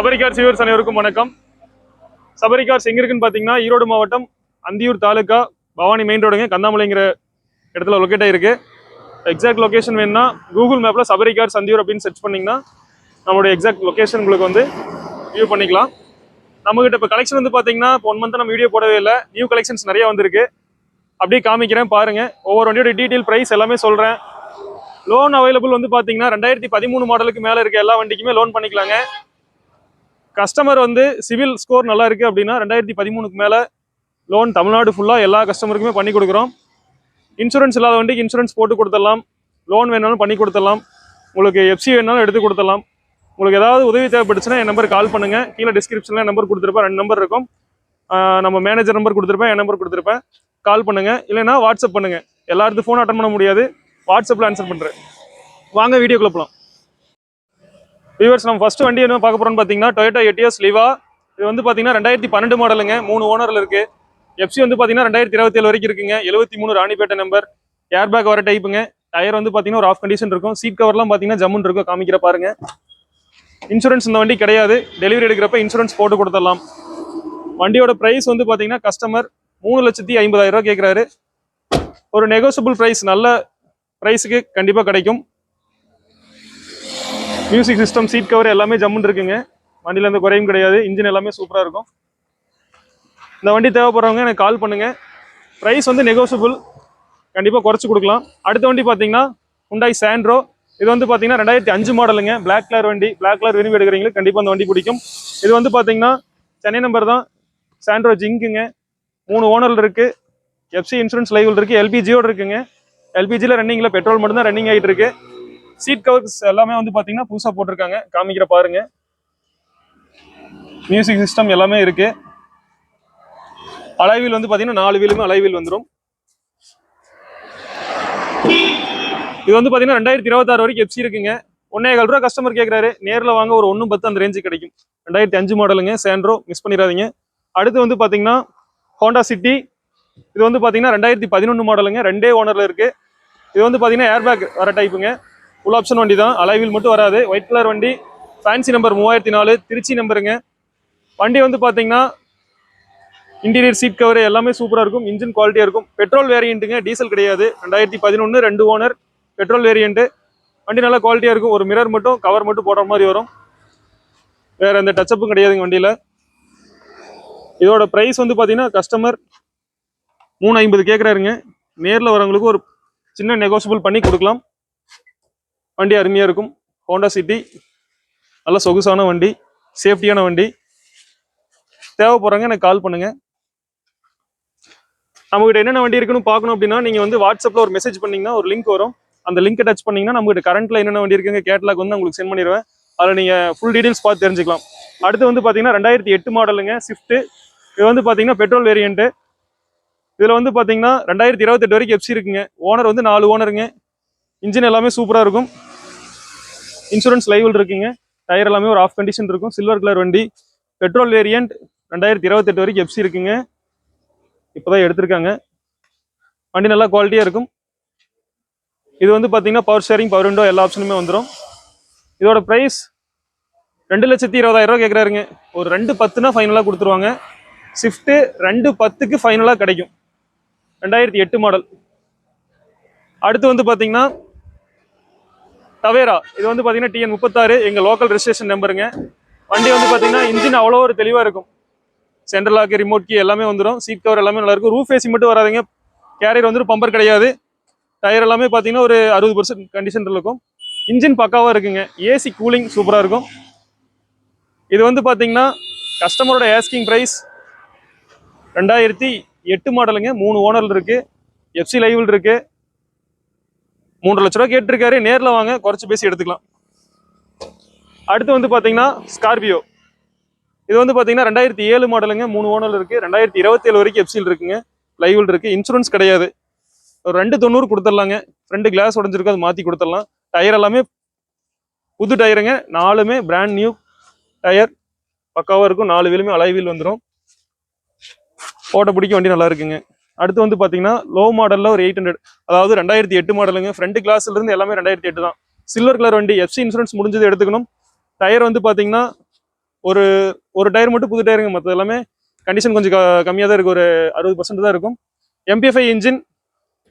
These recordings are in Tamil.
சபரி கார் சிவர்ஸ் அனைவருக்கும் வணக்கம். சபரி கார்ஸ் எங்க இருக்குன்னு பாத்தீங்கன்னா ஈரோடு மாவட்டம் அந்தியூர் தாலுக்கா பவானி மெயின் ரோடுங்க கந்தாமலைங்கிற இடத்துல லொக்கேட் ஆயிருக்கு. எக்ஸாக்ட் லொக்கேஷன் வேணும்னா கூகுள் மேப்ல சபரிகார்ஸ் அந்தியூர் அப்படின்னு சர்ச் பண்ணீங்கன்னா நம்மளுடைய எக்ஸாக்ட் லொக்கேஷன் உங்களுக்கு வந்து வியூ பண்ணிக்கலாம். நம்மகிட்ட இப்போ கலெக்ஷன் வந்து பார்த்தீங்கன்னா இப்போ ஒன் மந்த் நம்ம வீடியோ போடவே இல்லை. நியூ கலெக்ஷன்ஸ் நிறைய வந்திருக்கு. அப்படியே காமிக்கிறேன் பாருங்க. ஒவ்வொரு வண்டியோட டீட்டெயில் ப்ரைஸ் எல்லாமே சொல்கிறேன் லோன் அவைலபிள் வந்து பார்த்தீங்கன்னா ரெண்டாயிரத்தி பதிமூணு மாடலுக்கு மேலே இருக்க எல்லா வண்டிக்குமே லோன் பண்ணிக்கலாங்க. கஸ்டமர் வந்து சிவில் ஸ்கோர் நல்லா இருக்குது அப்படின்னா ரெண்டாயிரத்தி பதிமூணுக்கு மேலே லோன் தமிழ்நாடு ஃபுல்லாக எல்லா கஸ்டமருக்குமே பண்ணி கொடுக்குறோம். இன்சூரன்ஸ் இல்லாத வண்டிக்கு இன்சூரன்ஸ் போட்டு கொடுத்துடலாம். லோன் வேணாலும் பண்ணி கொடுத்துடலாம். உங்களுக்கு எஃப்சி வேணாலும் எடுத்து கொடுத்துடலாம். உங்களுக்கு ஏதாவது உதவி தேவைப்பட்டுச்சுன்னா என் நம்பர் கால் பண்ணுங்கள் கீழே டிஸ்கிரிப்ஷனில் நம்பர் கொடுத்துருப்பேன். ரெண்டு நம்பர் இருக்கும். நம்ம மேனேஜர் நம்பர் கொடுத்துருப்பேன். என் நம்பர் கொடுத்துருப்பேன். கால் பண்ணுங்கள் இல்லைன்னா வாட்ஸ்அப் பண்ணுங்கள் எல்லாருக்கும் ஃபோன் அட்டன் பண்ண முடியாது. வாட்ஸ்அப்பில் ஆன்சர் பண்ணுறேன் வாங்க வீடியோக்குள்ளே போகலாம் வியூவர்ஸ் நம்ம ஃபர்ஸ்ட் வண்டி என்ன பார்க்க போறோம்னு பார்த்தீங்கன்னா டொயோட்டா எட்டிஎஸ் லிவா இது வந்து பார்த்தீங்கன்னா ரெண்டாயிரத்தி பன்னெண்டு மாடலுங்க மூணு ஓனரில் இருக்கு. எஃப்சி வந்து பார்த்தீங்கன்னா ரெண்டாயிரத்தி இருபத்தி ஏழு வரைக்கும் இருக்குங்க. எழுபத்தி மூணு ராணிப்பேட்டை நம்பர் ஏர் பேக் வர டைப்புங்க டயர் வந்து பார்த்தீங்கன்னா ஒரு ஆஃப் கண்டிஷன் இருக்கும். சீட் கவர்லாம் பார்த்தீங்கன்னா ஜம்முன் இருக்கும். காமிக்கிற பாருங்க. இன்சூரன்ஸ் இந்த வண்டி கிடையாது. டெலிவரி எடுக்கிறப்ப இன்சூரன்ஸ் போட்டு கொடுத்துடலாம். வண்டியோட ப்ரைஸ் வந்து பார்த்தீங்கன்னா கஸ்டமர் மூணு லட்சத்தி ஐம்பதாயிரம் ரூபாய் கேட்குறாரு ஒரு நெகோசியபிள் ப்ரைஸ் நல்ல ப்ரைஸுக்கு கண்டிப்பாக கிடைக்கும். மியூசிக் சிஸ்டம் சீட் கவர் எல்லாமே ஜம்முன்னு இருக்குங்க வண்டியில் எந்த குறையும் கிடையாது. இன்ஜின் எல்லாமே சூப்பராக இருக்கும். இந்த வண்டி தேவைப்படுறவங்க எனக்கு கால் பண்ணுங்க. ப்ரைஸ் வந்து நெகோசியபிள் கண்டிப்பாக குறைச்சி கொடுக்கலாம். அடுத்த வண்டி பார்த்தீங்கன்னா உண்டாய் சாண்ட்ரோ இது வந்து பார்த்தீங்கன்னா ரெண்டாயிரத்தி அஞ்சு மாடலுங்க பிளாக் கலர் வண்டி. பிளாக் கலர் விரும்பி எடுக்கிறீங்களுக்கு கண்டிப்பாக அந்த வண்டி பிடிக்கும். இது வந்து பார்த்தீங்கன்னா சென்னை நம்பர் தான். சாண்ட்ரோ ஜிங்குங்க மூணு ஓனர் இருக்கு. எஃப்சி இன்சூரன்ஸ் லைவில் இருக்கு. எல்பிஜியோட இருக்குங்க. எல்பிஜியில் ரன்னிங்கில் பெட்ரோல் மட்டும் தான் ரன்னிங் ஆகிட்டு இருக்கு. சீட் கவர்ஸ் எல்லாமே வந்து பார்த்தீங்கன்னா புதுசாக போட்டிருக்காங்க. காமிக்கிற பாருங்க. மியூசிக் சிஸ்டம் எல்லாமே இருக்கு. அலைவில் வந்து பார்த்தீங்கன்னா நாலு வீலுமே அலைவில் வந்துடும் இது வந்து பார்த்தீங்கன்னா ரெண்டாயிரத்தி இருபத்தாறு வரைக்கும் எப்சி இருக்குங்க. ஒன்னே கால் ரூபா கஸ்டமர் கேட்குறாரு நேரில் வாங்க ஒரு ஒன்றும் பத்து அந்த ரேஞ்சு கிடைக்கும். ரெண்டாயிரத்தி அஞ்சு மாடலுங்க சேண்ட்ரோ மிஸ் பண்ணிடாதீங்க. அடுத்து வந்து பார்த்தீங்கன்னா ஹோண்டா சிட்டி இது வந்து பார்த்தீங்கன்னா ரெண்டாயிரத்தி பதினொன்று மாடலுங்க ரெண்டே ஓனரில் இருக்குது இது வந்து பார்த்தீங்கன்னா ஏர்பேக் வர டைப்புங்க ஃபுல் ஆப்ஷன் வண்டி தான். அலைவில் மட்டும் வராது. ஒயிட் கலர் வண்டி. ஃபேன்சி நம்பர் மூவாயிரத்தி நாலு திருச்சி நம்பருங்க. வண்டி வந்து பார்த்தீங்கன்னா இன்டீரியர் சீட் கவர் எல்லாமே சூப்பராக இருக்கும். இன்ஜின் குவாலிட்டியாக இருக்கும். பெட்ரோல் வேரியண்ட்டுங்க டீசல் கிடையாது. ரெண்டாயிரத்தி பதினொன்று ரெண்டு ஓனர் பெட்ரோல் வேரியண்ட்டு வண்டி நல்லா குவாலிட்டியாக இருக்கும். ஒரு மிரர் மட்டும் கவர் மட்டும் போடுற மாதிரி வரும். வேறு எந்த டச்சப்பும் கிடையாதுங்க வண்டியில். இதோட ப்ரைஸ் வந்து பார்த்தீங்கன்னா கஸ்டமர் மூணு ஐம்பது கேட்குறாருங்க நேரில் வரவங்களுக்கு ஒரு சின்ன நெகோசியபிள் பண்ணி கொடுக்கலாம். வண்டி அருமையாக இருக்கும். ஹோண்டா சிட்டி நல்ல சொகுசான வண்டி சேஃப்டியான வண்டி. தேவைப்படுறவங்க எனக்கு கால் பண்ணுங்கள் நம்மகிட்ட என்னென்ன வண்டி இருக்குன்னு பார்க்கணும் அப்படின்னா நீங்கள் வந்து வாட்ஸ்அப்பில் ஒரு மெசேஜ் பண்ணிங்கன்னா ஒரு லிங்க் வரும். அந்த லிங்க்கை டச் பண்ணிங்கன்னா நம்மகிட்ட கரண்ட்டில் என்னென்ன வண்டி இருக்குங்க கேட்லாக் வந்து உங்களுக்கு சென்ட் பண்ணிடுவேன். அதில் நீங்கள் ஃபுல் டீட்டெயில்ஸ் பார்த்து தெரிஞ்சுக்கலாம். அடுத்து வந்து பார்த்தீங்கன்னா ரெண்டாயிரத்தி எட்டு மாடலுங்க ஸ்விஃப்ட்டு இது வந்து பார்த்தீங்கன்னா பெட்ரோல் வேரியண்ட்டு இதில் வந்து பார்த்தீங்கன்னா ரெண்டாயிரத்தி இருபத்தெட்டு வரைக்கும் எஃப்சி இருக்குங்க. ஓனர் வந்து நாலு ஓனருங்க இன்ஜின் எல்லாமே சூப்பராக இருக்கும். இன்சூரன்ஸ் லைவில் இருக்குங்க. டயர் எல்லாமே ஒரு ஆஃப் கண்டிஷன் இருக்கும். சில்வர் கலர் வண்டி. பெட்ரோல் வேரியண்ட் ரெண்டாயிரத்தி இருபத்தெட்டு வரைக்கும் எஃப்சி இருக்குங்க. இப்போதான் எடுத்திருக்காங்க. வண்டி நல்லா குவாலிட்டியாக இருக்கும். இது வந்து பார்த்தீங்கன்னா பவர் ஷேரிங் பவர் விண்டோ எல்லா ஆப்ஷனுமே வந்துடும் இதோட ப்ரைஸ் ரெண்டு லட்சத்தி இருபதாயிரம் ரூபா கேட்குறாருங்க ஒரு ரெண்டு பத்துனா ஃபைனலாக கொடுத்துருவாங்க. ஸ்விஃப்ட்டு ரெண்டு பத்துக்கு ஃபைனலாக கிடைக்கும். ரெண்டாயிரத்தி எட்டு மாடல் அடுத்து வந்து பார்த்தீங்கன்னா டவேரா இது வந்து பார்த்தீங்கன்னா டிஎன் முப்பத்தாறு எங்கள் லோக்கல் ரிஜிஸ்ட்ரேஷன் நம்பருங்க வண்டி வந்து பார்த்தீங்கன்னா இன்ஜின் அவ்வளோ ஒரு தெளிவாக இருக்கும். சென்ட்ரல் லாக்கு ரிமோட் கீ எல்லாமே வந்துடும் சீட் கவர் எல்லாமே நல்லாயிருக்கும் ரூஃப் ஏசி மட்டும் வராதுங்க. கேரியர் வந்து பம்பர் கிடையாது. டயர் எல்லாமே பார்த்தீங்கன்னா ஒரு அறுபது பர்சன்ட் கண்டிஷன் இருக்கும். இன்ஜின் பக்காவாக இருக்குங்க. ஏசி கூலிங் சூப்பராக இருக்கும். இது வந்து பார்த்தீங்கன்னா கஸ்டமரோட ஆஸ்கிங் ப்ரைஸ் ரெண்டாயிரத்தி எட்டு மாடலுங்க மூணு ஓனரில் இருக்குது எஃப்சி லைவில் இருக்குது மூன்று லட்ச ரூபா கேட்டிருக்காரு. நேரில் வாங்க குறைச்சி பேசி எடுத்துக்கலாம். அடுத்து வந்து பார்த்தீங்கன்னா ஸ்கார்பியோ இது வந்து பார்த்தீங்கன்னா ரெண்டாயிரத்தி ஏழு மாடலுங்க. மூணு ஓனல் இருக்குது ரெண்டாயிரத்தி இருபத்தேழு வரைக்கும் எஃப்சியில் இருக்குங்க. லைவில் இருக்குது இன்சூரன்ஸ் கிடையாது. ஒரு ரெண்டு தொண்ணூறு கொடுத்துடலாங்க. ரெண்டு கிளாஸ் உடஞ்சிருக்கு அது மாற்றி கொடுத்துடலாம். டயர் எல்லாமே புது டயருங்க நாலுமே பிராண்ட் நியூ டயர் பக்காவாக இருக்கும். நாலு வீலுமே அலைவில் வந்துடும் ஓட்ட பிடிக்க வண்டி நல்லா இருக்குங்க. அடுத்து வந்து பார்த்தீங்கன்னா லோ மாடலில் ஒரு எயிட் ஹண்ட்ரட் அதாவது ரெண்டாயிரத்தி எட்டு மாடலுங்க ஃப்ரண்ட் கிளாஸ்லேருந்து எல்லாமே ரெண்டாயிரத்தி எட்டு தான். சில்வர் கலர் வண்டி எஃப்சி இன்சூரன்ஸ் முடிஞ்சது எடுத்துக்கணும். டயர் வந்து பார்த்தீங்கன்னா ஒரு ஒரு டயர் மட்டும் புது டயருங்க மற்ற எல்லாமே கண்டிஷன் கொஞ்சம் கம்மியாக தான் இருக்குது ஒரு அறுபது பர்சன்ட் தான் இருக்கும். எம்பிஎஃப்ஐ இன்ஜின்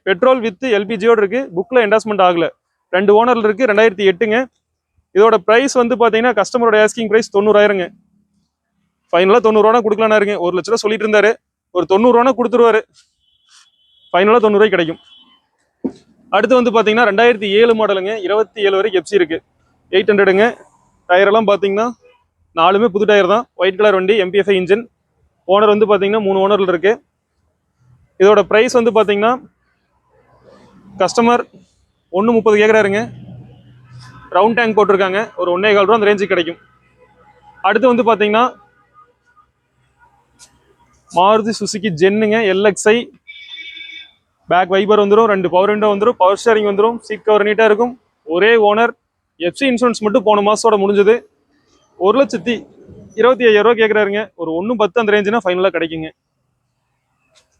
பெட்ரோல் வித் எல்பிஜியோடு இருக்குது புக்கில் என்டாஸ்மெண்ட் ஆகலை. ரெண்டு ஓனரில் இருக்குது ரெண்டாயிரத்தி எட்டுங்க. இதோட ப்ரைஸ் வந்து பார்த்தீங்கன்னா கஸ்டமரோட ஆஸ்கிங் ப்ரைஸ் தொண்ணூறாயிரங்க. ஃபைனலாக தொண்ணூறுவானா கொடுக்கலான்னு இருங்க. ஒரு லட்ச ரூபா சொல்லிட்டு இருந்தாரு. ஒரு தொண்ணூறுவானா கொடுத்துருவாரு. ஃபைனலாக தொண்ணூறுவாய்க்கு கிடைக்கும். அடுத்து வந்து பார்த்தீங்கன்னா ரெண்டாயிரத்தி ஏழு மாடலுங்க இருபத்தி ஏழு வரைக்கும் எப்சி இருக்குது எயிட் ஹண்ட்ரடுங்க டயரெல்லாம் பார்த்தீங்கன்னா நாலுமே புது டயர் தான். ஒயிட் கலர் வண்டி எம்பிஎஃப்ஐ இன்ஜின் ஓனர் வந்து பார்த்தீங்கன்னா மூணு ஓனரில் இருக்குது இதோட ப்ரைஸ் வந்து பார்த்தீங்கன்னா கஸ்டமர் ஒன்று முப்பது கேட்குறாருங்க ரவுண்ட் டேங்க் போட்டிருக்காங்க. ஒரு ஒன்றே கால் ரூபா அந்த ரேஞ்சுக்கு கிடைக்கும். அடுத்து வந்து பார்த்தீங்கன்னா மாருதி சுசுகி ஜென்னுங்க. எல்எக்ஸ்ஐ பேக் வைபர் வந்துடும் ரெண்டு பவர் விண்டோ வந்துடும் பவர் ஸ்டேரிங் வந்துடும் சீட் கவர் நீட்டாக இருக்கும். ஒரே ஓனர் எஃப்சி இன்சூரன்ஸ் மட்டும் போன மாதத்தோட முடிஞ்சது. ஒரு லட்சத்தி இருபத்தி ஐயாயிரம் கேட்குறாருங்க ஒரு ஒன்று பத்து அந்த ரேஞ்சுனா ஃபைனலாக கிடைக்குங்க.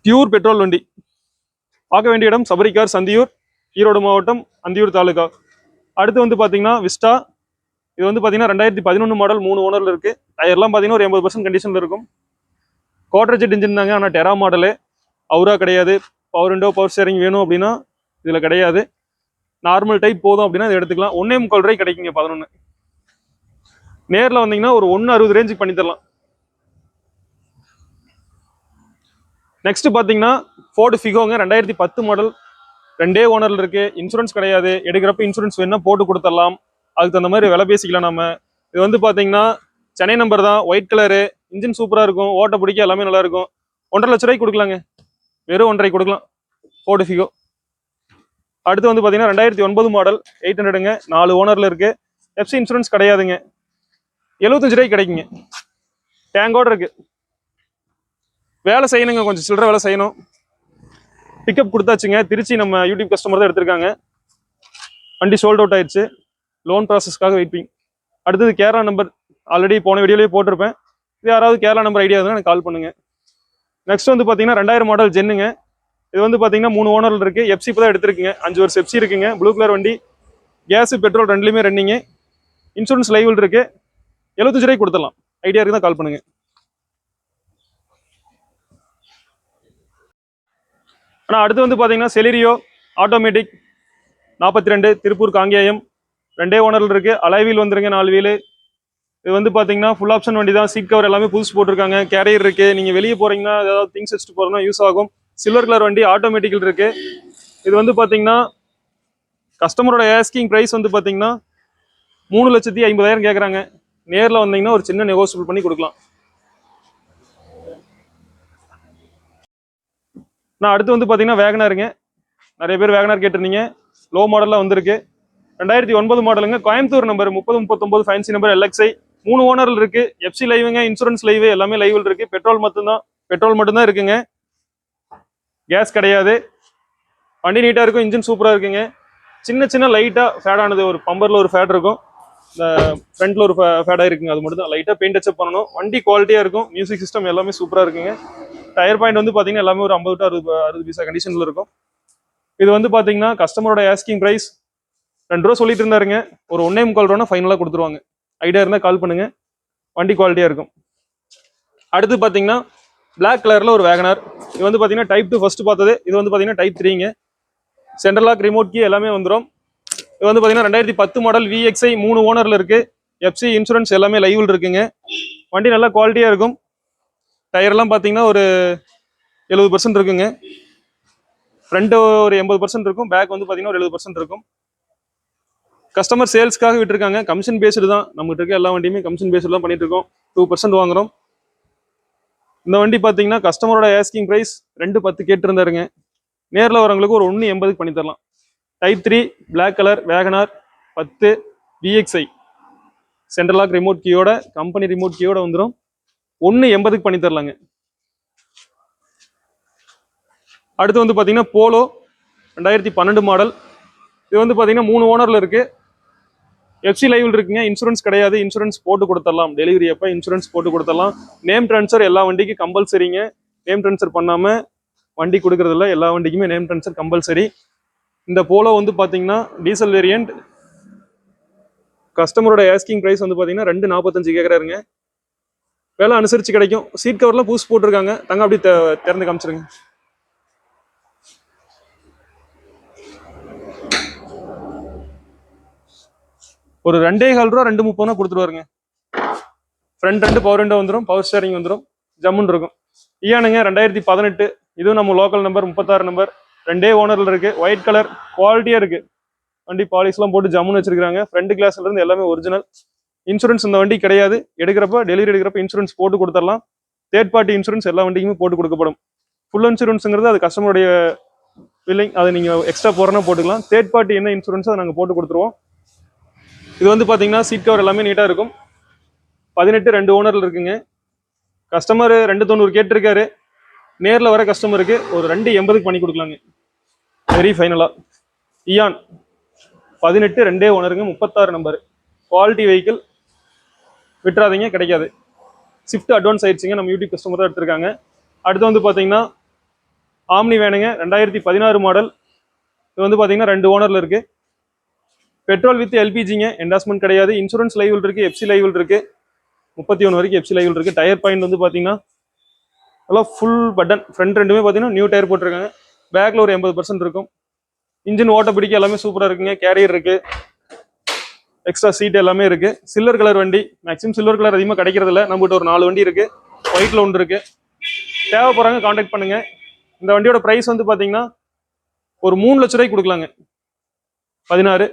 பியூர் பெட்ரோல் வண்டி. பார்க்க வேண்டிய இடம் சபரிக்கார் சந்தியூர் ஈரோடு மாவட்டம் அந்தியூர் தாலுகா. அடுத்து வந்து பார்த்தீங்கன்னா விஸ்டா இது வந்து பார்த்தீங்கன்னா ரெண்டாயிரத்தி பதினொன்று மாடல் மூணு ஓனரில் இருக்குது டயர்லாம் பார்த்தீங்கன்னா ஒரு எண்பது பர்சன்ட் கண்டிஷனில் இருக்கும். குவார்டர் இன்ஜின் தாங்க ஆனால் டெரா மாடலு அவுரா கிடையாது. பவர் விண்டோ பவர் ஸ்டேரிங் வேணும் அப்படின்னா இதில் கிடையாது. நார்மல் டைப் போதும் அப்படின்னா இதை எடுத்துக்கலாம். ஒன்னே முக்கால் ரூபாய் கிடைக்குங்க பதினொன்று நேரில் வந்தீங்கன்னா ஒரு ஒன்று அறுபது ரேஞ்சுக்கு பண்ணித்தரலாம். நெக்ஸ்ட் பார்த்தீங்கன்னா ஃபோர்டு ஃபிகோங்க ரெண்டாயிரத்தி பத்து மாடல் ரெண்டே ஓனரில் இருக்குது இன்சூரன்ஸ் கிடையாது. எடுக்கிறப்ப இன்சூரன்ஸ் வேணும்னா போட்டு கொடுத்துடலாம். அதுக்கு தகுந்த மாதிரி விலை பேசிக்கலாம் நம்ம இது வந்து பார்த்தீங்கன்னா சென்னை நம்பர் தான். ஒயிட் கலரு இன்ஜின் சூப்பராக இருக்கும். ஓட்ட பிடிக்க எல்லாமே நல்லா இருக்கும். ஒன்றரை லட்ச ரூபாய்க்கு கொடுக்கலாங்க. வெறும் ஒன்றரை கொடுக்கலாம். ஃபோர்டு ஃபிகோ அடுத்து வந்து பார்த்தீங்கன்னா ரெண்டாயிரத்தி ஒன்பது மாடல் எயிட் ஹண்ட்ரடுங்க நாலு ஓனரில் இருக்குது எஃப்சி இன்சூரன்ஸ் கிடையாதுங்க. எழுபத்தஞ்சு ரூபாய்க்கு கிடைக்குங்க. டேங்கோட இருக்குது வேலை செய்யணுங்க. கொஞ்சம் சில்லற வேலை செய்யணும். பிக்கப் கொடுத்தாச்சுங்க. திருச்சி நம்ம யூடியூப் கஸ்டமர் தான் எடுத்திருக்காங்க. வண்டி சோல்ட் அவுட் ஆயிடுச்சு. லோன் ப்ராசஸ்க்காக வெயிட்டிங் அடுத்தது கேரளா நம்பர் ஆல்ரெடி போன வீடியோலேயே போட்டிருப்பேன். இது யாராவது கேரளா நம்பர் ஐடியா இருந்தால் எனக்கு கால் பண்ணுங்க. நெக்ஸ்ட் வந்து பார்த்தீங்கன்னா ரெண்டாயிரம் மாடல் ஜென்னுங்க இது வந்து பார்த்தீங்கன்னா மூணு ஓனரில் இருக்குது எஃப்சி இப்போ தான் எடுத்துருக்குங்க. அஞ்சு வருஷம் எஃப்சி இருக்குங்க. ப்ளூ கலர் வண்டி. கேஸு பெட்ரோல் ரெண்டுலேயுமே ரன்னிங்கு இன்சூரன்ஸ் லைவில் இருக்குது எழுபத்தஞ்சு ரூபாய்க்கு கொடுத்துடலாம். ஐடியா இருக்குதான் கால் பண்ணுங்கள் ஆனால் அடுத்து வந்து பார்த்தீங்கன்னா செலிரியோ ஆட்டோமேட்டிக் நாற்பத்தி ரெண்டு திருப்பூர் காங்கேயம். ரெண்டே ஓனரில் இருக்குது அலைவீல் வந்துருங்க நாலு வீல் இது வந்து பார்த்தீங்கன்னா ஃபுல் ஆப்ஷன் வண்டி தான் சீட் கவர் எல்லாமே புதுசு போட்டிருக்காங்க. கேரியர் இருக்கு. நீங்கள் வெளியே போறீங்கன்னா ஏதாவது திங்ஸ் வச்சுட்டு போறோம்னா யூஸ் ஆகும். சில்வர் கலர் வண்டி ஆட்டோமேட்டிக்கல் இருக்கு. இது வந்து பார்த்தீங்கன்னா கஸ்டமரோட ஆஸ்கிங் ப்ரைஸ் வந்து பார்த்தீங்கன்னா மூணு லட்சத்தி ஐம்பதாயிரம் கேட்குறாங்க நேரில் வந்தீங்கன்னா ஒரு சின்ன நெகோசியபிள் பண்ணி கொடுக்கலாம். நான் அடுத்து வந்து பார்த்தீங்கன்னா வேகனாருங்க நிறைய பேர் வேகனார் கேட்டிருந்தீங்க. லோ மாடலாக வந்திருக்கு. ரெண்டாயிரத்தி ஒன்பது மாடலுங்க கோயம்புத்தூர் நம்பர் முப்பது முப்பத்தொம்பது ஃபைன்சி நம்பர் எல்எக்ஸ்ஐ மூணு ஓனரில் இருக்கு. எஃப்சி லைவுங்க இன்சூரன்ஸ் லைவ் எல்லாமே லைவில் இருக்கு. பெட்ரோல் மட்டும்தான். பெட்ரோல் மட்டும்தான் இருக்குங்க. கேஸ் கிடையாது. வண்டி நீட்டாக இருக்கும் இன்ஜின் சூப்பராக இருக்குங்க. சின்ன சின்ன லைட்டாக ஃபேட் ஆனது. ஒரு பம்பரில் ஒரு ஃபேட் இருக்கும். இந்த ஃப்ரண்ட்ல ஒரு ஃபேடாக இருக்குங்க அது மட்டும் தான் லைட்டாக பெயிண்ட் டச்சப் பண்ணணும். வண்டி குவாலிட்டியாக இருக்கும். மியூசிக் சிஸ்டம் எல்லாமே சூப்பராக இருக்குங்க. டயர் பாயிண்ட் வந்து பார்த்தீங்கன்னா எல்லாமே ஒரு ஐம்பது டு அறுபது அறுபது பைசா கண்டிஷனில் இருக்கும். இது வந்து பார்த்தீங்கன்னா கஸ்டமரோட ஆஸ்கிங் ப்ரைஸ் ரெண்டு ரூபா சொல்லிட்டு இருந்தாருங்க. ஒரு ஒன்னே முக்கால் ரூபா ஃபைனலாக கொடுத்துருவாங்க. ஐடியா இருந்தால் கால் பண்ணுங்க. வண்டி குவாலிட்டியாக இருக்கும். அடுத்து பார்த்தீங்கன்னா பிளாக் கலரில் ஒரு வேகனார் இது வந்து பார்த்தீங்கன்னா டைப் டூ ஃபஸ்ட்டு பார்த்தது. இது வந்து பார்த்தீங்கன்னா டைப் த்ரீங்க சென்ட்ரல் லாக் ரிமோட் கீ எல்லாமே வந்துடும் இது வந்து பார்த்தீங்கன்னா ரெண்டாயிரத்தி பத்து மாடல் விஎக்ஸ்ஐ மூணு ஓனரில் இருக்குது எஃப்சி இன்சூரன்ஸ் எல்லாமே லைவில் இருக்குங்க. வண்டி நல்லா குவாலிட்டியாக இருக்கும். டயர்லாம் பார்த்தீங்கன்னா ஒரு எழுபது பர்சன்ட் இருக்குங்க. ஃப்ரண்ட்டு ஒரு எண்பது பர்சன்ட் இருக்கும். பேக் வந்து பார்த்தீங்கன்னா ஒரு எழுபது பர்சன்ட் இருக்கும். கஸ்டமர் சேல்ஸ்க்காக விட்டுருக்காங்க. கமிஷன் பேஸ்டு தான். நம்மகிட்ட இருக்க எல்லா வண்டியுமே கமிஷன் பேஸ்டு தான் பண்ணிட்டு இருக்கோம். டூ பர்சன்ட் வாங்குறோம். இந்த வண்டி பார்த்தீங்கன்னா கஸ்டமரோட ஆஸ்கிங் ப்ரைஸ் ரெண்டு பத்து கேட்டிருந்தாருங்க. நேரில் வரவங்களுக்கு ஒரு ஒன்று எண்பதுக்கு பண்ணி தரலாம். Type three black colour WagonR பத்து விஎக்ஸ்ஐ சென்ட்ரல் லாக் ரிமோட் கீயோட கம்பெனி ரிமோட் கீயோட வந்துடும் ஒன்று எண்பதுக்கு பண்ணி தரலாங்க. அடுத்து வந்து பார்த்தீங்கன்னா போலோ ரெண்டாயிரத்தி பன்னெண்டு மாடல் இது வந்து பார்த்தீங்கன்னா மூணு ஓனரில் இருக்குது எஃப்சி லைவில் இருக்குங்க. இன்சூரன்ஸ் கிடையாது. இன்சூரன்ஸ் போட்டு கொடுத்துடலாம் டெலிவரி அப்போ இன்சூரன்ஸ் போட்டு கொடுத்துடலாம் நேம் ட்ரான்ஸ்ஃபர் எல்லா வண்டிக்கும் கம்பல்சரிங்க நேம் ட்ரான்ஸ்ஃபர் பண்ணாமல் வண்டி கொடுக்கறதில்ல. எல்லா வண்டிக்குமே நேம் ட்ரான்ஸ்ஃபர் கம்பல்சரி இந்த போலோ வந்து பார்த்தீங்கன்னா டீசல் வேரியண்ட் கஸ்டமரோட ஆஸ்கிங் ப்ரைஸ் வந்து பார்த்தீங்கன்னா ரெண்டு நாற்பத்தஞ்சு கேட்குறாருங்க விலை அனுசரித்து கிடைக்கும். சீட் கவர்லாம் பூஸ் போட்டிருக்காங்க. தங்க அப்படி திறந்து காமிச்சிருங்க. ஒரு ரெண்டே கால் ரூபா ரெண்டு முப்பதுனா கொடுத்துருவாருங்க ஃப்ரண்ட் ரெண்டு பவர் விண்டோ வந்துடும் பவர் ஸ்டேரிங் வந்துடும் ஜம்முன்னு இருக்கும். ஈயானுங்க ரெண்டாயிரத்தி பதினெட்டு இதுவும் நம்ம லோக்கல் நம்பர் முப்பத்தாறு நம்பர் ரெண்டே ஓனர்ல இருக்கு. ஒயிட் கலர் குவாலிட்டியா இருக்கு. வண்டி பாலிஸ்லாம் போட்டு ஜம்முன்னு வச்சிருக்காங்க ஃப்ரண்ட் கிளாஸ்ல இருந்து எல்லாமே ஒரிஜினல் இன்சூரன்ஸ் இந்த வண்டி கிடையாது. எடுக்கிறப்ப டெலிவரி எடுக்கிறப்ப இன்சூரன்ஸ் போட்டு கொடுத்துடலாம். தேர்ட் பார்ட்டி இன்சூரன்ஸ் எல்லா வண்டிக்குமே போட்டு கொடுக்கப்படும். ஃபுல் இன்சூரன்ஸுங்கிறது அது கஸ்டமருடைய பில்லிங் அதை நீங்கள் எக்ஸ்ட்ரா போகிறனா போட்டுக்கலாம். தேர்ட் பார்ட்டி என்ன இன்சூரன்ஸோ அதை நாங்கள் போட்டு கொடுத்துருவோம். இது வந்து பார்த்தீங்கன்னா சீட் கவர் எல்லாமே நீட்டாக இருக்கும். பதினெட்டு ரெண்டு ஓனரில் இருக்குங்க. கஸ்டமர் ரெண்டு தொண்ணூறு கேட்டிருக்காரு. நேரில் வர கஸ்டமருக்கு ஒரு ரெண்டு எண்பதுக்கு பண்ணி கொடுக்கலாங்க. வெரி ஃபைனலாக இயான் பதினெட்டு ரெண்டே ஓனருங்க முப்பத்தாறு நம்பர் குவாலிட்டி வெஹிக்கிள் விட்டுறாதீங்க கிடைக்காது. ஸ்விஃப்ட் அட்வான்ஸ் ஆயிடுச்சுங்க. நம்ம யூடியூப் கஸ்டமர் தான் எடுத்திருக்காங்க. அடுத்து வந்து பார்த்தீங்கன்னா ஆம்னி வேணுங்க ரெண்டாயிரத்தி பதினாறு மாடல் இது வந்து பார்த்தீங்கன்னா ரெண்டு ஓனரில் இருக்குது பெட்ரோல் வித் எல்பிஜிங்க. என்டாஸ்மெண்ட் கிடையாது. இன்சூரன்ஸ் லைவில் இருக்குது எஃப்சி லைவில் இருக்குது முப்பத்தி ஒன்று வரைக்கும் எஃப்சி லைவில் இருக்குது டயர் பாயிண்ட் வந்து பார்த்தீங்கன்னா நல்லா ஃபுல் பட்டன் ஃப்ரண்ட் ரெண்டுமே பார்த்தீங்கன்னா நியூ டயர் போட்டிருக்காங்க. பேக்கில் ஒரு எண்பது பர்சன்ட் இருக்கும். இன்ஜின் ஓட்ட பிடிக்க எல்லாமே சூப்பராக இருக்குங்க. கேரியர் இருக்குது எக்ஸ்ட்ரா சீட் எல்லாமே இருக்குது சில்வர் கலர் வண்டி. மேக்ஸிமம் சில்வர் கலர் அதிகமாக கிடைக்கிறதில்ல நம்மகிட்ட ஒரு நாலு வண்டி இருக்குது ஒயிட்டில் ஒன்று இருக்குது தேவைப்படுறாங்க காண்டாக்ட் பண்ணுங்கள் இந்த வண்டியோட ப்ரைஸ் வந்து பார்த்தீங்கன்னா ஒரு மூணு லட்ச ரூபாய்க்கு கொடுக்கலாங்க. பதினாறு.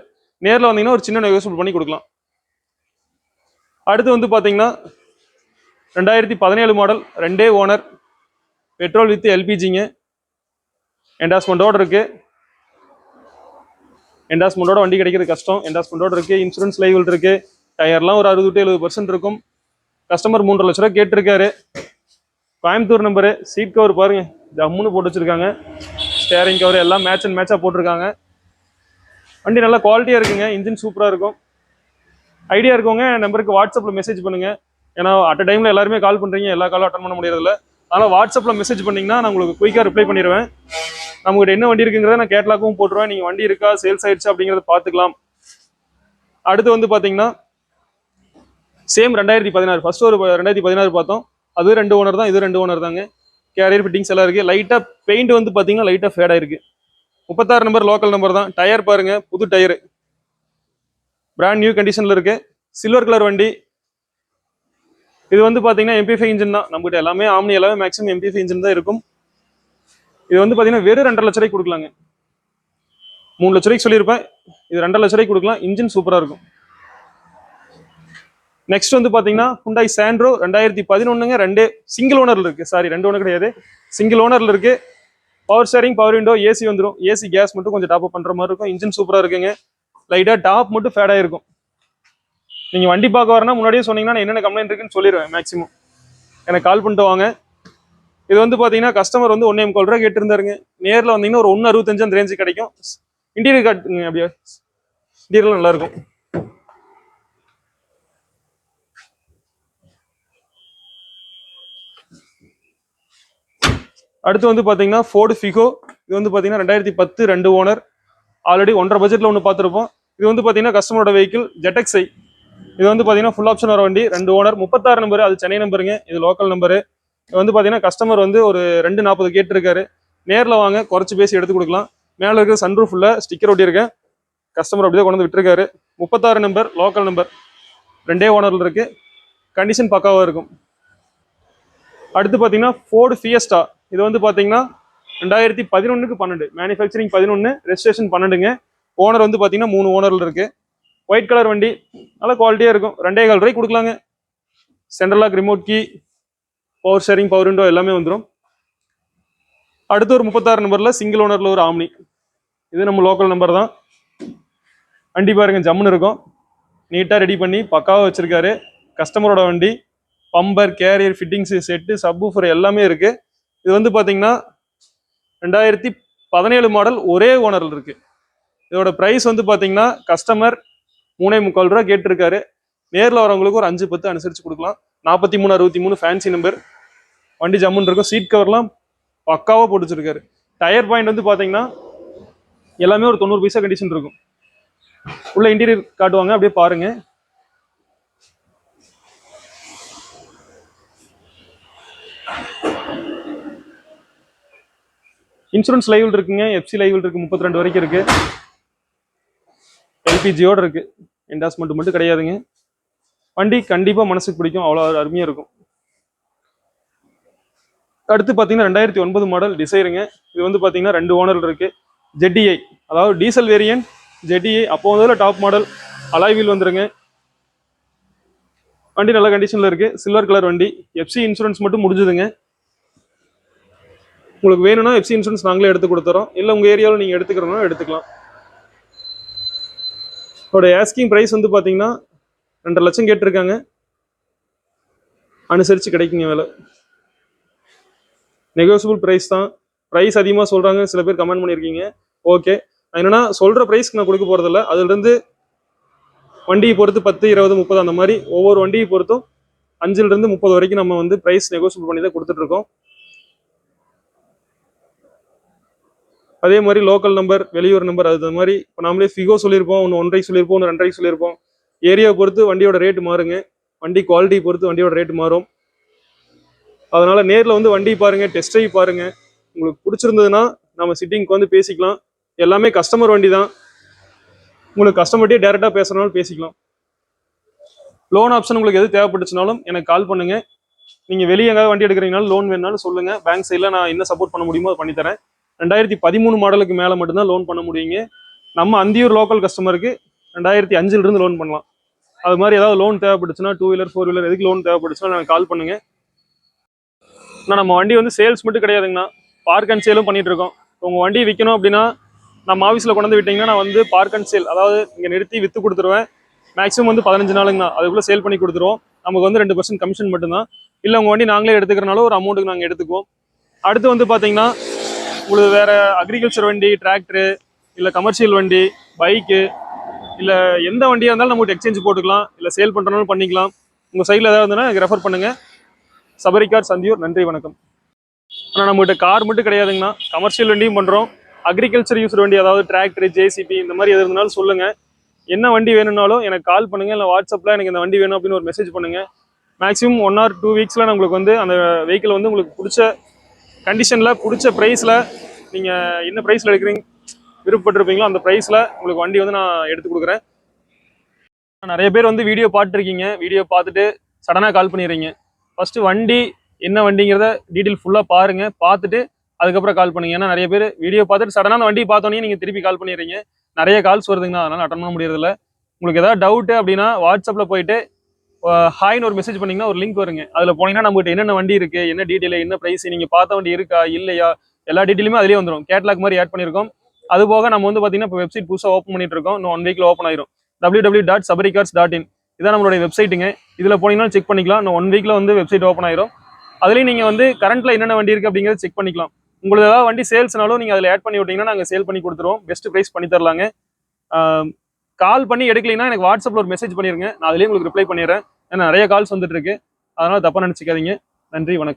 நேரில் வந்தீங்கன்னா ஒரு சின்ன நெகோசியபிள் பண்ணி கொடுக்கலாம். அடுத்து வந்து பார்த்தீங்கன்னா ரெண்டாயிரத்தி பதினேழு மாடல் ரெண்டே ஓனர் பெட்ரோல் வித் எல்பிஜிங்க என்டாஸ்மெண்ட்டோடு இருக்குது என்டாஸ்மெண்ட்டோட வண்டி கிடைக்கிறது கஷ்டம். என்டாஸ்மெண்ட்டோடு இருக்குது இன்சூரன்ஸ் லைவல் இருக்குது டயர்லாம் ஒரு அறுபது டு எழுபது பர்சன்ட் இருக்கும். கஸ்டமர் மூன்றரை லட்ச ரூபா கேட்டிருக்காரு. கோயம்புத்தூர் நம்பரு சீட் கவர் பாருங்க. ஜம்முன்னு போட்டு வச்சுருக்காங்க. ஸ்டேரிங் கவர் எல்லாம் மேட்ச் அண்ட் மேட்சாக போட்டிருக்காங்க. வண்டி நல்லா குவாலிட்டியாக இருக்குங்க. இன்ஜின் சூப்பராக இருக்கும். ஐடியா இருக்கவங்க நம்பருக்கு வாட்ஸ்அப்பில் மெசேஜ் பண்ணுங்கள் ஏன்னா அட் டைமில் எல்லாருமே கால் பண்ணுறீங்க எல்லா காலும் அட்டன் பண்ண முடியறதில்ல. அதனால் வாட்ஸ்அப்பில் மெசேஜ் பண்ணிங்கன்னா நான் உங்களுக்கு குயிக்காக ரிப்ளை பண்ணிடுவேன் நம்மகிட்ட என்ன வண்டி இருக்குங்கிறத நான் கேட்லாக்கும் போட்டுருவேன். நீங்கள் வண்டி இருக்கா சேல்ஸ் ஆயிடுச்சு அப்படிங்கிறத பார்த்துக்கலாம். அடுத்து வந்து பார்த்தீங்கன்னா சேம் ரெண்டாயிரத்தி பதினாறு. ஃபர்ஸ்ட் ஒரு ரெண்டாயிரத்தி பதினாறு பார்த்தோம். அது ரெண்டு ஓனர் தான். இது ரெண்டு ஓனர் தாங்க. கேரியர் ஃபிட்டிங்ஸ் எல்லாம் இருக்குது லைட்டாக பெயிண்ட் வந்து பார்த்தீங்கன்னா லைட்டாக ஃபேட் ஆயிருக்கு. முப்பத்தாறு நம்பர் லோக்கல் நம்பர் தான். டயர் பாருங்க புது டயர் பிராண்ட் நியூ கண்டிஷனில் இருக்கு. சில்வர் கலர் வண்டி. இது வந்து பார்த்தீங்கன்னா எம்பிஃபை இன்ஜின் தான். நம்மகிட்ட எல்லாமே ஆம்னி எல்லாமே மேக்ஸிமம் எம்பி இன்ஜின் தான் இருக்கும். இது வந்து பார்த்தீங்கன்னா வெறும் ரெண்டரை லட்ச ரூபாய்க்கு கொடுக்கலாங்க. மூணு லட்ச ரூபாய்க்கு சொல்லியிருப்பேன். இது ரெண்டரை லட்ச ரூபாய்க்கு கொடுக்கலாம். இன்ஜின் சூப்பராக இருக்கும். நெக்ஸ்ட் வந்து பார்த்தீங்கன்னா ஹுண்டாய் சாண்ட்ரோ ரெண்டாயிரத்தி பதினொன்றுங்க ரெண்டு சிங்கிள் ஓனர்ல இருக்கு. சாரி ரெண்டு ஓனர் கிடையாது. சிங்கிள் ஓனர்ல இருக்கு. Power steering power window AC வந்துடும் ஏசி கேஸ் மட்டும் கொஞ்சம் டாப் அப் மாதிரி இருக்கும். இன்ஜின் சூப்பராக இருக்குங்க. லைட்டாக டாப் மட்டும் ஃபேடாக இருக்கும். நீங்கள் வண்டி பார்க்க வரனா முன்னாடியே சொன்னீங்கன்னா நான் என்னென்ன கம்ப்ளைண்ட் இருக்குன்னு சொல்லிடுவேன் மேக்ஸிமம் எனக்கு கால் பண்ணிட்டு வாங்க. இது வந்து பார்த்தீங்கன்னா கஸ்டமர் வந்து ஒன்றே முக்கால் ரூபா கேட்டிருந்தாருங்க. நேரில் வந்தீங்கன்னா ஒரு ஒன்று அறுபத்தஞ்சு அந்த ரேஞ்சு கிடைக்கும். இன்டீரியர் காட்டுங்க அப்படியே. இன்டீரியர் நல்லாயிருக்கும் அடுத்து வந்து பார்த்தீங்கன்னா ஃபோர்டு ஃபிகோ இது வந்து பார்த்தீங்கன்னா ரெண்டாயிரத்தி பத்து ரெண்டு ஓனர். ஆல்ரெடி ஒன்றரை பட்ஜெட்ல ஒன்று பார்த்துருப்போம் இது வந்து பார்த்தீங்கன்னா கஸ்டமரோட வெஹிக்கிள் ஜெட்டக்ஸை இது வந்து பார்த்தீங்கன்னா ஃபுல் ஆப்ஷன் வர வண்டி ரெண்டு ஓனர். முப்பத்தாறு நம்பர் அது சென்னை நம்பருங்க இது லோக்கல் நம்பரு இது வந்து பார்த்தீங்கன்னா கஸ்டமர் வந்து ஒரு ரெண்டு நாற்பது கேட்டிருக்காரு. நேரில் வாங்க குறைச்சி பேசி எடுத்து கொடுக்கலாம். மேலே இருக்கிற சன்ரூஃப் ஃபுல்லாக ஸ்டிக்கர் ஒட்டியிருக்கேன் கஸ்டமர் அப்படியே கொண்டு வந்து விட்டுருக்காரு. முப்பத்தாறு நம்பர் லோக்கல் நம்பர் ரெண்டே ஓனரில் இருக்குது கண்டிஷன் பக்காவாக இருக்கும். அடுத்து பார்த்தீங்கன்னா ஃபோர்டு ஃபியஸ்டா இது வந்து பார்த்தீங்கன்னா ரெண்டாயிரத்தி பதினொன்றுக்கு பன்னெண்டு. மேனுஃபேக்சரிங் பதினொன்று ரெஜிஸ்ட்ரேஷன் பன்னெண்டுங்க. ஓனர் வந்து பார்த்தீங்கன்னா மூணு ஓனரில் இருக்குது ஒயிட் கலர் வண்டி நல்ல குவாலிட்டியாக இருக்கும். ரெண்டே கால் ரூபாய்க்கு கொடுக்கலாங்க. Central lock remote key power steering power window எல்லாமே வந்துடும் அடுத்து ஒரு முப்பத்தாறு நம்பரில் சிங்கிள் ஓனரில் ஒரு ஆம்னி இது நம்ம லோக்கல் நம்பர் தான். வண்டி பாருங்க ஜம்முன்னு இருக்கும். நீட்டாக ரெடி பண்ணி பக்காவாக வச்சுருக்காரு. கஸ்டமரோட வண்டி bumper carrier fittings set subwoofer எல்லாமே இருக்குது இது வந்து பார்த்தீங்கன்னா ரெண்டாயிரத்தி பதினேழு மாடல் ஒரே ஓனரில் இருக்குது இதோட ப்ரைஸ் வந்து பார்த்தீங்கன்னா கஸ்டமர் மூணே முக்கால் ரூபா கேட்டிருக்காரு. நேரில் வரவங்களுக்கு ஒரு அஞ்சு பத்து அனுசரித்து கொடுக்கலாம். நாற்பத்தி மூணு அறுபத்தி மூணு ஃபேன்சி நம்பர் வண்டி ஜம்முன்னு இருக்கும். சீட் கவர்லாம் பக்காவாக போட்டு வச்சுருக்காரு டயர் பாயிண்ட் வந்து பார்த்தீங்கன்னா எல்லாமே ஒரு தொண்ணூறு பைசா கண்டிஷன் இருக்கும். உள்ள இன்டீரியர் காட்டுவாங்க. அப்படியே பாருங்கள் இன்சூரன்ஸ் லைவில் இருக்குங்க. எஃப்சி லைவில் இருக்குது முப்பத்தி ரெண்டு வரைக்கும் இருக்குது எல்பிஜியோடு இருக்குது என்டாஸ்மெண்ட் மட்டும் கிடையாதுங்க. வண்டி கண்டிப்பாக மனசுக்கு பிடிக்கும். அவ்வளோ அருமையாக இருக்கும். அடுத்து பார்த்தீங்கன்னா ரெண்டாயிரத்தி ஒன்பது மாடல் டிசைருங்க இது வந்து பார்த்தீங்கன்னா ரெண்டு ஓனர் இருக்குது ஜெட்டிஐ அதாவது டீசல் வேரியன்ட் ஜெட்டிஐ அப்போ வந்ததில் டாப் மாடல் அலாய் வீல் வந்துருங்க. வண்டி நல்ல கண்டிஷனில் இருக்குது சில்வர் கலர் வண்டி. எஃப்சி இன்சூரன்ஸ் மட்டும் முடிஞ்சுதுங்க. உங்களுக்கு வேணும்னா எஃப்சி இன்சூரன்ஸ் நாங்களே எடுத்து கொடுத்துறோம். இல்லை உங்கள் ஏரியாவில் நீங்கள் எடுத்துக்கிறோம்னா எடுத்துக்கலாம். இதோட ஆஸ்கிங் ப்ரைஸ் வந்து பார்த்தீங்கன்னா ரெண்டரை லட்சம் கேட்டிருக்காங்க. அனுசரித்து கிடைக்குங்க விலை. நெகோசியபிள் ப்ரைஸ் தான். ப்ரைஸ் அதிகமாக சொல்கிறாங்க சில பேர் கமெண்ட் பண்ணியிருக்கீங்க. ஓகே என்னென்னா சொல்கிற ப்ரைஸ்க்கு நான் கொடுக்க போகிறதில்ல அதுலேருந்து வண்டியை பொறுத்து பத்து இருபது முப்பது அந்த மாதிரி ஒவ்வொரு வண்டியை பொறுத்தும் அஞ்சுலேருந்து முப்பது வரைக்கும் நம்ம வந்து ப்ரைஸ் நெகோசியபிள் பண்ணி தான் கொடுத்துட்ருக்கோம் அதே மாதிரி லோக்கல் நம்பர் வெளியூர் நம்பர் அது மாதிரி இப்போ நாமளே ஃபிகோ சொல்லியிருப்போம் ஒன்று ஒன்றரை சொல்லியிருப்போம் ஒன்று ரெண்டரை சொல்லியிருப்போம். ஏரியாவை பொறுத்து வண்டியோட ரேட் மாறுங்க. வண்டி குவாலிட்டி பொறுத்து வண்டியோட ரேட் மாறும். அதனால் நேரில் வந்து வண்டி பாருங்கள் டெஸ்ட் ட்ரைவ் பாருங்கள் உங்களுக்கு பிடிச்சிருந்ததுன்னா நம்ம சிட்டிங்க்கு வந்து பேசிக்கலாம். எல்லாமே கஸ்டமர் வண்டி தான் உங்களுக்கு கஸ்டமர்கிட்டே டேரெக்டாக பேசுகிறனாலும் பேசிக்கலாம். லோன் ஆப்ஷன் உங்களுக்கு எது தேவைப்பட்டுச்சுனாலும் எனக்கு கால் பண்ணுங்கள் நீங்கள் வெளியே எங்காவது வண்டி எடுக்கிறீங்கனாலும் லோன் வேணுனாலும் சொல்லுங்கள் பேங்க் சைடில் நான் என்ன சப்போர்ட் பண்ண முடியுமோ அதை பண்ணித்தரேன். ரெண்டாயிரத்தி பதிமூணு மாடலுக்கு மேலே மட்டும்தான் லோன் பண்ண முடியுங்க. நம்ம அந்தியூர் லோக்கல் கஸ்டமருக்கு ரெண்டாயிரத்தி அஞ்சுலேருந்து லோன் பண்ணலாம். அது மாதிரி ஏதாவது லோன் தேவைப்பட்டுச்சுன்னா டூ வீலர் ஃபோர் வீலர் எதுக்கு லோன் தேவைப்பட்டுச்சுன்னா எனக்கு கால் பண்ணுங்க. ஆனால் நம்ம வண்டி வந்து சேல்ஸ் மட்டும் கிடையாதுங்கண்ணா. பார்க் அண்ட் சேலும் பண்ணிகிட்ருக்கோம் உங்கள் உங்க வண்டி விற்கணும் அப்படின்னா நம்ம ஆஃபீஸில் கொண்டு விட்டிங்கன்னா விட்டீங்கன்னா நான் வந்து பார்க் அண்ட் சேல் அதாவது இங்கே நிறுத்தி விற்று கொடுத்துருவேன். மேக்ஸிமம் வந்து பதினஞ்சு நாளுங்கண்ணா. அதுக்குள்ளே சேல் பண்ணி கொடுத்துருவோம். நமக்கு வந்து ரெண்டு பர்சன்ட் கமிஷன் மட்டும்தான். இல்லை உங்கள் வண்டி நாங்களே எடுத்துக்கிறனாலும் ஒரு அமௌண்ட்டுக்கு நாங்கள் எடுத்துக்குவோம். அடுத்து வந்து பார்த்தீங்கன்னா உங்களுக்கு வேற அக்ரிகல்ச்சர் வண்டி டிராக்டரு இல்லை கமர்ஷியல் வண்டி பைக்கு இல்லை எந்த வண்டியாக இருந்தாலும் நம்மகிட்ட எக்ஸ்சேஞ்ச் போட்டுக்கலாம் இல்லை சேல் பண்ணுறனாலும் பண்ணிக்கலாம். உங்கள் சைடில் ஏதாவது இருந்ததுன்னா எனக்கு ரெஃபர் பண்ணுங்கள் சபரிகார் சந்தியூர் நன்றி வணக்கம். ஆனால் நம்மகிட்ட கார் மட்டும் கிடையாதுங்கண்ணா. கமர்ஷியல் வண்டியும் பண்ணுறோம் அக்ரிகல்ச்சர் யூஸ் வண்டி அதாவது டிராக்டர் ஜேசிபி இந்த மாதிரி எது இருந்தாலும் சொல்லுங்கள் என்ன வண்டி வேணும்னாலும் எனக்கு கால் பண்ணுங்க இல்லை வாட்ஸ்அப்பில் எனக்கு இந்த வண்டி வேணும் அப்படின்னு ஒரு மெசேஜ் பண்ணுங்க. மேக்ஸிமம் ஒன் ஆர் டூ வீக்ஸில் நான் உங்களுக்கு வந்து அந்த வெஹிக்கிள் வந்து உங்களுக்கு பிடிச்ச கண்டிஷனில் பிடிச்ச ப்ரைஸில் நீங்கள் என்ன ப்ரைஸில் எடுக்கிறீங்க விருப்பப்பட்டிருப்பீங்களோ அந்த ப்ரைஸில் உங்களுக்கு வண்டி வந்து நான் எடுத்து கொடுக்குறேன். நிறைய பேர் வந்து வீடியோ பார்த்துருக்கீங்க. வீடியோ பார்த்துட்டு சடனாக கால் பண்ணிடுறீங்க. ஃபஸ்ட்டு வண்டி என்ன வண்டிங்கிறத டீட்டெயில் ஃபுல்லாக பாருங்கள் பார்த்துட்டு அதுக்கப்புறம் கால் பண்ணுங்க. ஏன்னா நிறைய பேர் வீடியோ பார்த்துட்டு சடனாக அந்த வண்டியை பார்த்தோன்னே நீங்கள் திருப்பி கால் பண்ணிடுறீங்க. நிறைய கால்ஸ் வருதுங்கண்ணா அதனால் அட்டன் பண்ண முடியறதில்ல. உங்களுக்கு ஏதாவது டவுட்டு அப்படின்னா வாட்ஸ்அப்பில் போயிட்டு ஹாய்னு ஒரு மெசேஜ் பண்ணீங்கன்னா ஒரு லிங்க் வருங்க. அதில் போனீங்கன்னா நம்மகிட்ட என்னென்ன வண்டி இருக்கு என்ன டீட்டெயில் என்ன ப்ரைஸ் நீங்கள் பார்த்த வண்டி இருக்கா இல்லையா எல்லா டீட்டெயிலுமே அதிலே வந்துடும் கேட்லாக் மாதிரி ஆட் பண்ணியிருக்கோம் அது போக நம்ம வந்து பார்த்தீங்கன்னா இப்போ வெப்சைட் புதுசாக ஓப்பன் பண்ணிட்டு இருக்கோம். இன்னும் ஒன் வீக்கில் ஓப்பன் ஆயிரும். W W dot Sabaricars dot in இதான் நம்மளுடைய வெப்சைட்டுங்க இதில் போனீங்கன்னா செக் பண்ணிக்கலாம். இன்னும் ஒன் வீக்கில் வந்து வெப்சைட் ஓப்பன் ஆயிரும். அதுலேயும் நீங்கள் வந்து கரண்ட்டில் என்னென்ன வண்டி இருக்குது அப்படிங்கிறத செக் பண்ணிக்கலாம். உங்களுக்கு ஏதாவது வண்டி சேல்ஸ்னாலும் நீங்கள் அதில் ஆட் பண்ணி விட்டீங்கன்னா நாங்கள் சேல் பண்ணி கொடுத்துருவோம். பெஸ்ட் ப்ரைஸ் பண்ணி தரலாங்க. கால் பண்ணி எடுக்கலைன்னா எனக்கு வாட்ஸ்அப்பில் ஒரு மெசேஜ் பண்ணிடுங்க நான் அதுலேயே உங்களுக்கு ரிப்ளை பண்ணிடுறேன். ஏன்னா நிறைய கால்ஸ் வந்துட்டு இருக்கு. அதனால தப்பா நினைச்சுக்காதீங்க. நன்றி வணக்கம்.